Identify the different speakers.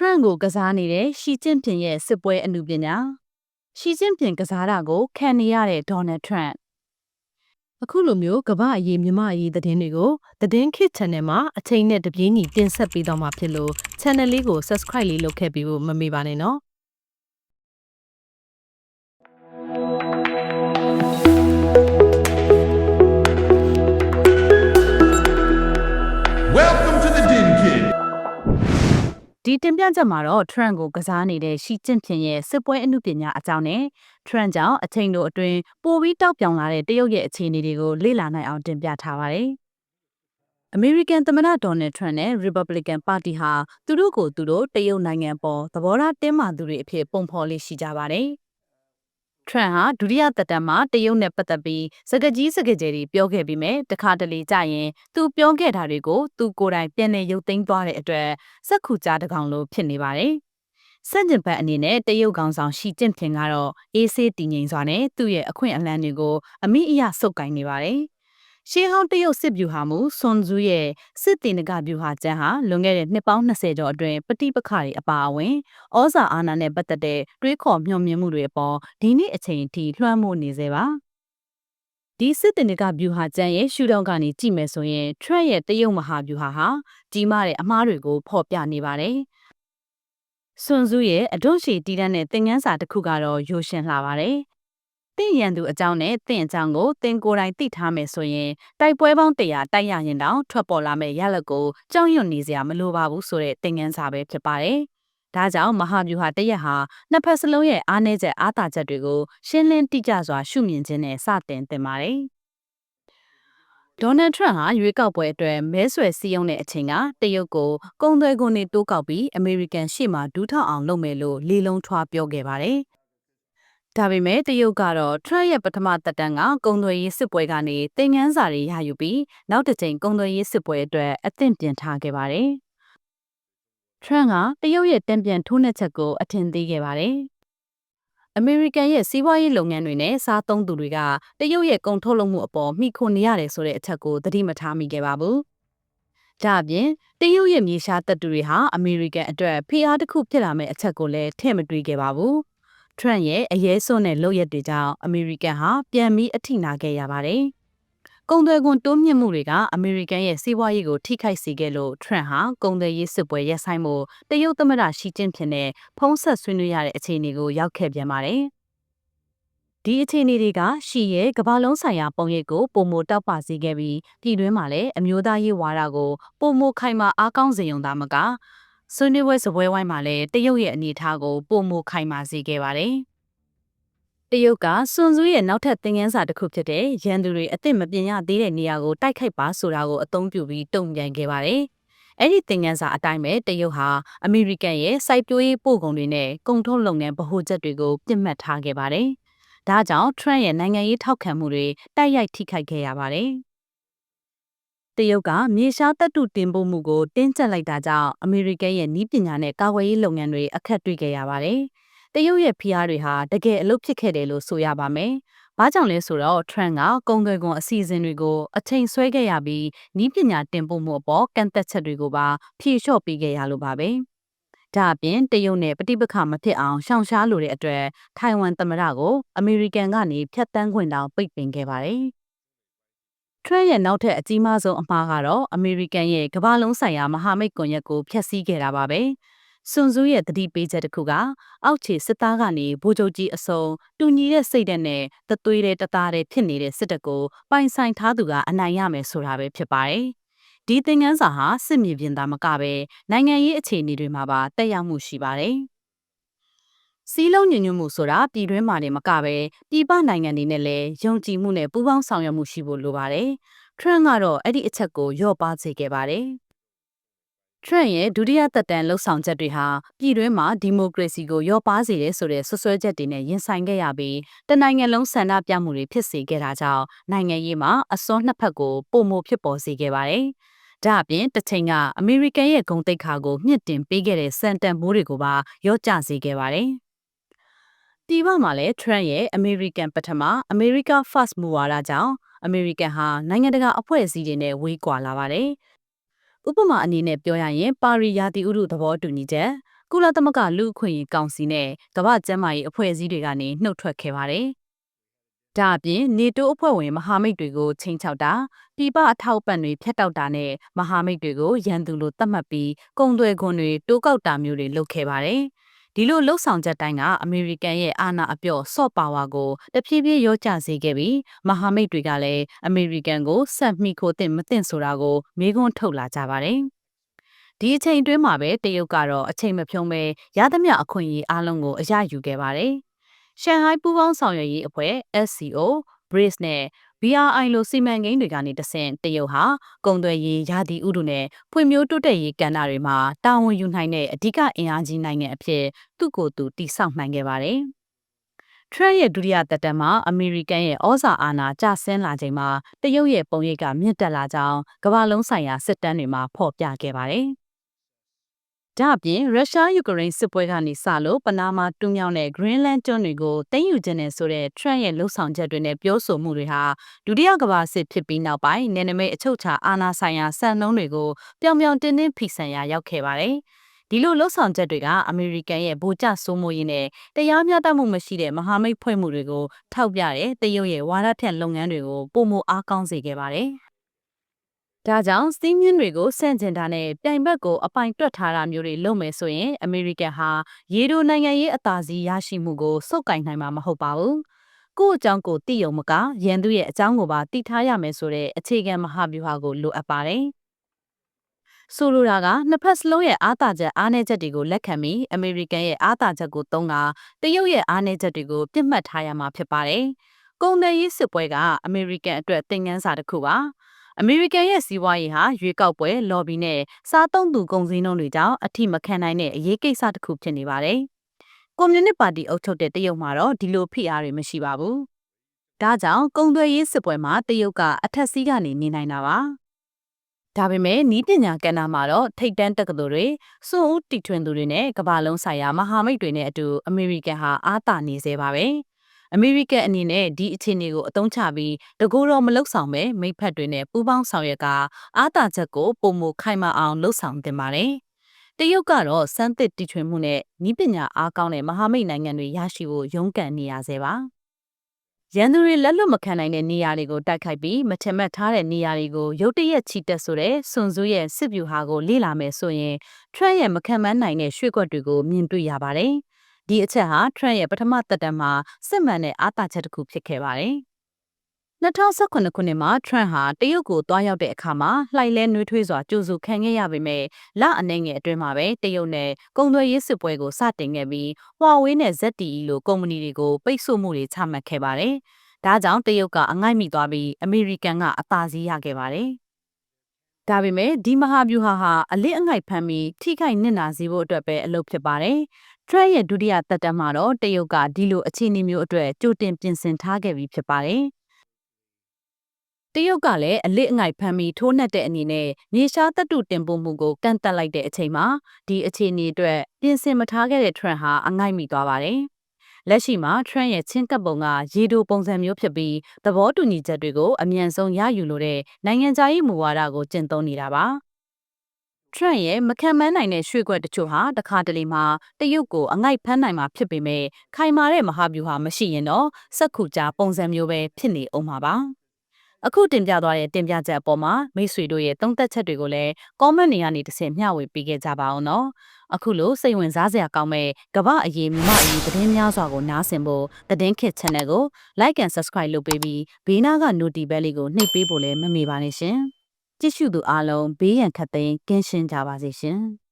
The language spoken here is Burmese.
Speaker 1: Trump ကိုကစားနေတဲ့ရှီကျင့်ဖျင်ရဲ့စစ်ပွဲအမှုပညာရှီကျင့်ဖျင်ကစားတာကိုခံနေရတဲ့ Donald Trump
Speaker 2: အခုလိုမျိုးကမ္ဘာအရေးမြမအရေးသတင်းတွေကိုသတင်းခေတ် channel မှာအချိန်နဲ့တပြေးညီတင်ဆက်ပေးတော့မှာဖြစ်လို့ channel လေးကို subscribe လေးလုပ်ခဲ့ပြီးဖို့မမေ့ပါနဲ့နော်
Speaker 1: ဒီတင်ပြချက်မှာတော့ Trump ကိုကစားနေတဲ့ရှီကျင့်ဖျင်ရဲ့စစ်ပွဲအမှုပညာအကြောင်းနဲ့ Trump ကြောင့်အချိန်တို့အတွင်းပိုပြီးတောက်ပြောင်လာတဲ့တရုတ်ရဲ့အခြေအနေတွေကိုလေ့လာနိုင်အောင်တင်ပြထားပါတယ်။ American သမ္မတ Donald Trump နဲ့ Republican Party ဟာသူတို့ကိုသူတို့တရုတ်နိုင်ငံပေါ်သဘောထားတင်းမာသူတွေအဖြစ်ပုံဖော်လေးရှိကြပါတယ်။ Trump ဟာဒုတိယသက်တမ်းမှာတရုတ်နဲ့ပတ်သက်ပြီးစကားကြီးစကားကျယ်တွေပြောခဲ့ပြီးမြဲတခါတလေကြာရင်သူပြောခဲ့တာတွေကိုသူကိုယ်တိုင်ပြန်လည်ရုပ်သိမ်းသွားတဲ့အတွက်စက်ခုကြားတကောင်လိုဖြစ်နေပါတယ်။စက်ကျင်ဘတ်အနေနဲ့တရုတ်ကောင်ဆောင်ရှီကျင့်ဖင်ကတော့အေးဆေးတည်ငြိမ်စွာနဲ့သူ့ရဲ့အခွင့်အလမ်းတွေကိုအမိအယဆုပ်ကိုင်နေပါတယ်။ ရှေးဟောင်းတရုတ်စစ်ဗျူဟာမူဆွန်ဇူးရဲ့စစ်တေနကဗျူဟာကျမ်းဟာလွန်ခဲ့တဲ့နှစ်ပေါင်း20ကျော်အတွင်းပဋိပက္ခတွေအပါအဝင်ဩဇာအာဏာနဲ့ပတ်သက်တဲ့တွေးခေါ်မျှော်မြင်မှုတွေအပေါ်ဒီနေ့အချိန်အထိလွှမ်းမိုးနေစေပါဒီစစ်တင်ကဗျူဟာကျမ်းရဲ့ရှုထောင့်ကနေကြည့်မယ်ဆိုရင် Trump ရဲ့တရုတ်မဟာဗျူဟာဟာကြီးမားတဲ့အမှားတွေကိုဖော်ပြနေပါတယ်။ဆွန်ဇူးရဲ့အဒွန့်ရှည်တည်တတ်တဲ့သင်ခန်းစာတစ်ခုကတော့ရိုရှင်လှပါတယ်။ တင့်ရန်သူအကြောင်းနဲ့တင့်အကြောင်းကိုတင်ကိုယ်တိုင်သိထားမယ်ဆိုရင်တိုက်ပွဲပေါင်းတရာတိုက်ရရင်တောင်ထွက်ပေါ်လာမယ့်ရလဒ်ကိုကြောက်ရွံ့နေစရာမလိုပါဘူးဆိုတဲ့သင်ခန်းစာပဲဖြစ်ပါတယ်။ဒါကြောင့်မဟာဗျူဟာတရက်ဟာနှစ်ဖက်စလုံးရဲ့အားနည်းချက်အားသာချက်တွေကိုရှင်းလင်းတိကျစွာရှုမြင်ခြင်းနဲ့စတင်သင်ပါတယ်။ဒေါ်နယ်ထရန့်ဟာရွေးကောက်ပွဲအတွက်မဲဆွယ်စည်းရုံးတဲ့အချိန်ကတရုတ်ကိုကုံသွဲကုန်တွေတိုးကောက်ပြီးအမေရိကန်ရှေ့မှာဒူးထောက်အောင်လုပ်မယ်လို့လေလုံးထွားပြောခဲ့ပါတယ်။ ဒါပေမဲ့တရုတ်ကတော့ Trump ရဲ့ပထမသက်တမ်းကကုံသွေးရေးစစ်ပွဲကနေသင်ငန်းစာတွေရယူပြီးနောက်တစ်ချိန်ကုံသွေးရေးစစ်ပွဲအတွက်အသင့်ပြင်ထားခဲ့ပါတယ်။ Trump ကတရုတ်ရဲ့တံပြန်ထိုးနှက်ချက်ကိုအထင်သေးခဲ့ပါတယ်။ American ရဲ့စီးပွားရေးလုပ်ငန်းတွေနဲ့စားသုံးသူတွေကတရုတ်ရဲ့ကုန်ထုတ်လုပ်မှုအပေါ်မိခိုနေရတယ်ဆိုတဲ့အချက်ကိုသတိမထားမိခဲ့ပါဘူး။ဒါအပြင်တရုတ်ရဲ့မြေရှားတပ်သူတွေဟာအမေရိကန်အတွက်ဖိအားတစ်ခုဖြစ်လာမယ့်အချက်ကိုလည်းထည့်မတွေးခဲ့ပါဘူး။ Trump ရဲ့အရေးစွန်းတဲ့လုပ်ရက်တွေကြောင့်အမေရိကန်ဟာပြန်ပြီးအထိနာခဲ့ရပါတယ်။ကုန်သွယ်ခွန်တိုးမြင့်မှုတွေကအမေရိကန်ရဲ့စီးပွားရေးကိုထိခိုက်စေခဲ့လို့ Trump ဟာကုန်သွယ်ရေးစစ်ပွဲရပ်ဆိုင်မှုတရုတ်သမ္မတရှီကျင့်ဖျင်နဲ့ဖုံးဆက်ဆွေးနွေးရတဲ့အခြေအနေကိုရောက်ခဲ့ပြန်ပါတယ်။ဒီအခြေအနေတွေကရှီရဲ့ကမ္ဘာလုံးဆိုင်ရာပုံရိပ်ကိုပုံမတောက်ပစေခဲ့ပြီးပြည်တွင်းမှာလည်းအမျိုးသားရေးဝါဒကိုပုံမခိုင်မာအားကောင်းစေုံသာမက ဆွေးနွေးပွဲစပွဲဝိုင်းမှာလည်းတရုတ်ရဲ့အနေအထားကိုပုံမခိုင်မာစေခဲ့ပါတယ်။တရုတ်ကစွန်စုရဲ့နောက်ထပ်သင်ခန်းစာတစ်ခုဖြစ်တဲ့ရန်သူတွေအစ်စ်မပြင်းရသေးတဲ့နေရာကိုတိုက်ခိုက်ပါဆိုတာကိုအသုံးပြုပြီးတုံ့ပြန်ခဲ့ပါတယ်။အဲ့ဒီသင်ခန်းစာအတိုင်းပဲတရုတ်ဟာအမေရိကန်ရဲ့စိုက်ပျိုးရေးပို့ကုန်တွေနဲ့ကုန်ထုတ်လုပ်ငန်းဗဟိုချက်တွေကိုပြစ်မှတ်ထားခဲ့ပါတယ်။ဒါကြောင့် Trump ရဲ့နိုင်ငံရေးထောက်ခံမှုတွေတိုက်ရိုက်ထိခိုက်ခဲ့ရပါတယ်။ တရုတ်ကမြေရှားတပ်တုတင်ပို့မှုကိုတင်းကျပ်လိုက်တာကြောင့်အမေရိကန်ရဲ့နီးပညာနဲ့ကာကွယ်ရေးလုပ်ငန်းတွေအခက်တွေ့ခဲ့ရပါတယ်။တရုတ်ရဲ့ဖိအားတွေဟာတကယ်အလုပ်ဖြစ်ခဲ့တယ်လို့ဆိုရပါမယ်။ဘာကြောင့်လဲဆိုတော့ Trump ကကုန်သွယ်ခွန်အစီအစဉ်တွေကိုအချိန်ဆွဲခဲ့ရပြီးနီးပညာတင်ပို့မှုအပေါ်ကန့်သက်ချက်တွေကိုပါဖြေလျှော့ပေးခဲ့ရလို့ပါပဲ။ဒါအပြင်တရုတ်နဲ့ပဋိပက္ခမဖြစ်အောင်ရှောင်ရှားလိုတဲ့အတွက်ထိုင်ဝမ်သမ္မတကိုအမေရိကန်ကနေဖျက်ဆီးခွင့်တောင်ပိတ်ပင်ခဲ့ပါတယ်။ Trump ရဲ့နောက်ထပ်အကြီးမားဆုံးအမှားကတော့အမေရိကန်ရဲ့ကမ္ဘာလုံးဆိုင်ရာမဟာမိတ်ကွန်ရက်ကိုဖျက်ဆီးခဲ့တာပါပဲ။စွန်ဇူးရဲ့တတိပေးချက်တစ်ခုကအောက်ခြေစစ်သားကနေဗိုလ်ချုပ်ကြီးအစုံတူညီတဲ့စိတ်ဓာတ်နဲ့တသွေးတဲ့တသားတဲ့ဖြစ်နေတဲ့စစ်တပ်ကိုပိုင်ဆိုင်ထားသူကအနိုင်ရမယ်ဆိုတာပဲဖြစ်ပါတယ်။ဒီသင်ခန်းစာဟာစစ်မြေပြင်သားမကပဲနိုင်ငံရေးအခြေအနေတွေမှာပါတက်ရောက်မှုရှိပါတယ်။ စီးလုံးညညွတ်မှုဆိုတာပြည်တွင်းမှာနေမကပဲပြည်ပနိုင်ငံတွေနဲ့လည်းယုံကြည်မှုနဲ့ပူးပေါင်းဆောင်ရွက်မှုရှိဖို့လိုပါတယ်။ Trump ကတော့အဲ့ဒီအချက်ကိုရော့ပါစေခဲ့ပါတယ်။ Trump ရဲ့ဒုတိယသက်တမ်းလှုပ်ဆောင်ချက်တွေဟာပြည်တွင်းမှာဒီမိုကရေစီကိုရော့ပါစေတယ်ဆိုတဲ့ဆွဆွဲချက်တွေနဲ့ရင်ဆိုင်ခဲ့ရပြီးတနိုင်ငံလုံးဆန္ဒပြမှုတွေဖြစ်စေခဲ့တာကြောင့်နိုင်ငံရေးမှာအစွန်းနှစ်ဖက်ကိုပုံမဖြစ်ပေါ်စေခဲ့ပါတယ်။ဒါအပြင်တစ်ချိန်ကအမေရိကန်ရဲ့ဂုဏ်သိက္ခာကိုမြင့်တင်ပေးခဲ့တဲ့စံတန်မိုးတွေကိုပါရော့ကျစေခဲ့ပါတယ်။ တီဘမှာလည်း Trump ရဲ့ American ပထမ America First မူဝါဒကြောင့် American ဟာနိုင်ငံတကာအဖွဲ့အစည်းတွေနဲ့ဝေးကွာလာပါတယ်။ဥပမာအနေနဲ့ပြောရရင်ပါရီယာတီဥဒုသဘောတူညီချက်ကုလသမဂ္ဂလူ့အခွင့်အရေးကောင်စီနဲ့ကမ္ဘာ့ကျန်းမာရေးအဖွဲ့အစည်းတွေကနေနှုတ်ထွက်ခဲ့ပါတယ်။ဒါအပြင်နေတိုးအဖွဲ့ဝင်မဟာမိတ်တွေကိုချိန်ချောက်တာပြည်ပအထောက်ပံ့တွေဖျက်တောက်တာနဲ့မဟာမိတ်တွေကိုရန်သူလိုသတ်မှတ်ပြီးကုံသွဲခွန်တွေတိုးကောက်တာမျိုးတွေလုပ်ခဲ့ပါတယ်။ ဒီလိုလှုပ်ဆောင်ချက်တိုင်းကအမေရိကန်ရဲ့အာဏာအပြော့ဆော့ပါဝါကိုတဖြည်းဖြည်းရောကျစေခဲ့ပြီးမဟာမိတ်တွေကလည်းအမေရိကန်ကိုဆက်မိခိုတဲ့မတင်ဆိုတာကိုမေးခွန်းထုတ်လာကြပါတယ်။ဒီအချိန်တွင်းမှာပဲတရုတ်ကတော့အချိန်မဖြုံးပဲရသမျှအခွင့်အရေးအလုံးကိုအရယူခဲ့ပါတယ်။ရှန်ဟိုင်းပူးပေါင်းဆောင်ရွက်ရေးအဖွဲ့ SCO BRICS နဲ့ BRI လိုစီမံကိန်းတွေကနေတဆင့်တရုတ်ဟာကုန်သွယ်ရေးယာတီဥတုနဲ့ဖွံ့ဖြိုးတိုးတက်ရေးကဏ္ဍတွေမှာတာဝန်ယူနိုင်တဲ့အဓိကအင်အားကြီးနိုင်ငံအဖြစ်သူ့ကိုယ်သူတည်ဆောက်နိုင်ခဲ့ပါတယ်။ Trump ရဲ့ဒုတိယသက်တမ်းမှာအမေရိကန်ရဲ့ဩဇာအာဏာကျဆင်းလာချိန်မှာတရုတ်ရဲ့ပုံရိပ်ကမြင့်တက်လာကြောင်းကမ္ဘာလုံးဆိုင်ရာစစ်တမ်းတွေမှာဖော်ပြခဲ့ပါတယ်။ ဒါအပြင်ရုရှားယူကရိန်းစစ်ပွဲကနေစလို့ပနာမာတူးမြောင်းတဲ့ Greenland ကျွန်းတွေကိုသိမ်းယူခြင်းနဲ့ဆိုတဲ့ Trump ရဲ့လှုပ်ဆောင်ချက်တွေနဲ့ပြောဆိုမှုတွေဟာဒုတိယကမ္ဘာစစ်ဖြစ်ပြီးနောက်ပိုင်းနယ်နိမိတ်အချုပ်အခြာအာဏာဆိုင်ရာစံနှုန်းတွေကိုပြောင်ပြောင်တင်းတင်းဖိဆန်ရာရောက်ခဲ့ပါတယ်။ဒီလိုလှုပ်ဆောင်ချက်တွေကအမေရိကန်ရဲ့ဗိုလ်ကျစိုးမိုးရေးနဲ့တရားမျှတမှုမရှိတဲ့မဟာမိတ်ဖွဲ့မှုတွေကိုထောက်ပြတဲ့တရုတ်ရဲ့ဝါဒထက်လုပ်ငန်းတွေကိုပုံမအားကောင်းစေခဲ့ပါတယ်။ ဒါကြောင့်စီးမြင့်တွေကိုဆန့်ကျင်တာနဲ့ပြိုင်ဘက်ကိုအပိုင်တွက်ထားတာမျိုးတွေလုပ်မယ်ဆိုရင်အမေရိကန်ဟာရေတိုနိုင်ငံရေးအသာစီးရရှိမှုကိုစုပ်ကိုင်နိုင်မှာမဟုတ်ပါဘူး။ကိုယ့်အကြောင်းကိုသိရုံမကရန်သူရဲ့အကြောင်းကိုပါသိထားရမယ်ဆိုတဲ့အခြေခံမဟာဗျူဟာကိုလိုအပ်ပါတယ်။ဆိုလိုတာကနှစ်ဖက်စလုံးရဲ့အားသာချက်အားနည်းချက်တွေကိုလက်ခံပြီးအမေရိကန်ရဲ့အားသာချက်ကိုသုံးတာတရုတ်ရဲ့အားနည်းချက်တွေကိုပြစ်မှတ်ထားရမှာဖြစ်ပါတယ်။ကုန်သွယ်ရေးစစ်ပွဲကအမေရိကန်အတွက်သင်ခန်းစာတစ်ခုပါ။ အမေရိကန်ရဲ့စီးပွားရေးဟာရွေးကောက်ပွဲလော်ဘီနဲ့စားသုံးသူကုန်စည်နှုန်းတွေကြောင့်အထိမခံနိုင်တဲ့အရေးကိစ္စတစ်ခုဖြစ်နေပါတယ်။ကွန်မြူနစ်ပါတီအုပ်ချုပ်တဲ့တရုတ်မှာတော့ဒီလိုဖိအားတွေမရှိပါဘူး။ဒါကြောင့်ကုန်သွယ်ရေးစစ်ပွဲမှာတရုတ်ကအထက်စီးကနေနေနိုင်တာပါ။ဒါပေမဲ့နီးပညာကဏ္ဍမှာတော့ထိတ်တန်းတက္ကသိုလ်တွေစွန့်ဦးတီထွင်သူတွေနဲ့ကမ္ဘာလုံးဆိုင်ရာမဟာမိတ်တွေနဲ့အတူအမေရိကန်ဟာအားတာနေစေပါပဲ။ အမေရိကန်အနေနဲ့ဒီအခြေအနေကိုအသုံးချပြီးတကူတော့မလုဆောင်ပဲမိဖက်တွေနဲ့ပူးပေါင်းဆောင်ရွက်ကအားတာချက်ကိုပုံမခိုင်မာအောင်လှုပ်ဆောင်တင်ပါတယ်။တရုတ်ကတော့စမ်းသစ်တီထွင်မှုနဲ့ဤပညာအားကောင်းတဲ့မဟာမိတ်နိုင်ငံတွေရရှိဖို့ရုန်းကန်နေရဆဲပါ။ရန်သူတွေလက်လွတ်မခံနိုင်တဲ့နေရာတွေကိုတိုက်ခိုက်ပြီးမထင်မှတ်ထားတဲ့နေရာတွေကိုရုတ်တရက်ချီတက်ဆိုတဲ့စွန်စုရဲ့စစ်ဗျူဟာကိုလေ့လာမယ်ဆိုရင်ထရန့်ရဲ့မခံမန်းနိုင်တဲ့ရွှေ့ကွက်တွေကိုမြင်တွေ့ရပါတယ်။ ဒီအချက်ဟာထရန့်ရဲ့ပထမသက်တမ်းမှာစစ်မှန်တဲ့အားသာချက်တစ်ခုဖြစ်ခဲ့ပါတယ်။2019ခုနှစ်မှာထရန့်ဟာတရုတ်ကိုတွားရောက်တဲ့အခါမှာလှိုက်လဲနှွေးထွေးစွာကြိုးစုခံခဲ့ရပေမဲ့လအနေငယ်အတွင်းမှာပဲတရုတ်နဲ့ကုန်သွယ်ရေးစစ်ပွဲကိုစတင်ခဲ့ပြီး Huawei နဲ့ ZTE လိုကုမ္ပဏီတွေကိုပိတ်ဆို့မှုတွေချမှတ်ခဲ့ပါတယ်။ဒါကြောင့်တရုတ်ကအငိုက်မိသွားပြီးအမေရိကန်ကအသာစီးရခဲ့ပါတယ်။ဒါပေမဲ့ဒီမဟာဗျူဟာဟာအလစ်အငိုက်ဖမ်းပြီးထိခိုက်နစ်နာစေဖို့အတွက်ပဲအလုပ်ဖြစ်ပါတယ် ထရက်ရဲ့ဒုတိယသက်တမ်းမှာတော့တရုတ်ကဒီလိုအခြေအနေမျိုးအတွက်ကြိုတင်ပြင်ဆင်ထားခဲ့ပြီးဖြစ်ပါတယ်။တရုတ်ကလည်းအလစ်အငိုက်ဖမ်းပြီးထိုးနှက်တဲ့အနေနဲ့မြေရှားတပ်တုတင်ပို့မှုကိုကန့်တက်လိုက်တဲ့အချိန်မှာဒီအခြေအနေအတွက်ပြင်ဆင်မထားခဲ့တဲ့ trend ဟာအငိုက်မိသွားပါတယ်။လက်ရှိမှာ trend ရဲ့ချင်းကပ်ပုံကရေတိုပုံစံမျိုးဖြစ်ပြီးသဘောတူညီချက်တွေကိုအမြန်ဆုံးရယူလိုတဲ့နိုင်ငံခြားရေးမူဝါဒကိုကျင့်သုံးနေတာပါ။ ထရန့်ရဲ့မခံမန်းနိုင်တဲ့ရွှေကွက်တချို့ဟာတခါတလေမှာတရုတ်ကိုအငိုက်ဖမ်းနိုင်မှာဖြစ်ပေမဲ့ခိုင်မာတဲ့မဟာဗျူဟာမရှိရင်တော့စက်ခုကြားပုံစံမျိုးပဲဖြစ်နေအောင်မှာပါအခုတင်ပြသွားတဲ့တင်ပြချက်အပေါ်မှာမိတ်ဆွေတို့ရဲ့သုံးသက်ချက်တွေကိုလည်း comment တွေကနေတစ်ဆင့်မျှဝေပေးခဲ့ကြပါအောင်နော်အခုလိုစိတ်ဝင်စားစရာကောင်းမဲ့ကမ္ဘာအရေးမြမအရေးသတင်းများစွာကိုနားဆင်ဖို့သတင်းခစ် channel ကို like and subscribe လုပ်ပေးပြီးဘေးနားက notification bell လေးကိုနှိပ်ပေးဖို့လည်းမမေ့ပါနဲ့ရှင် ကြည့်ရှုသူအားလုံးဘေးရန်ခတ်သိမ်းကင်းရှင်းကြပါစေရှင်။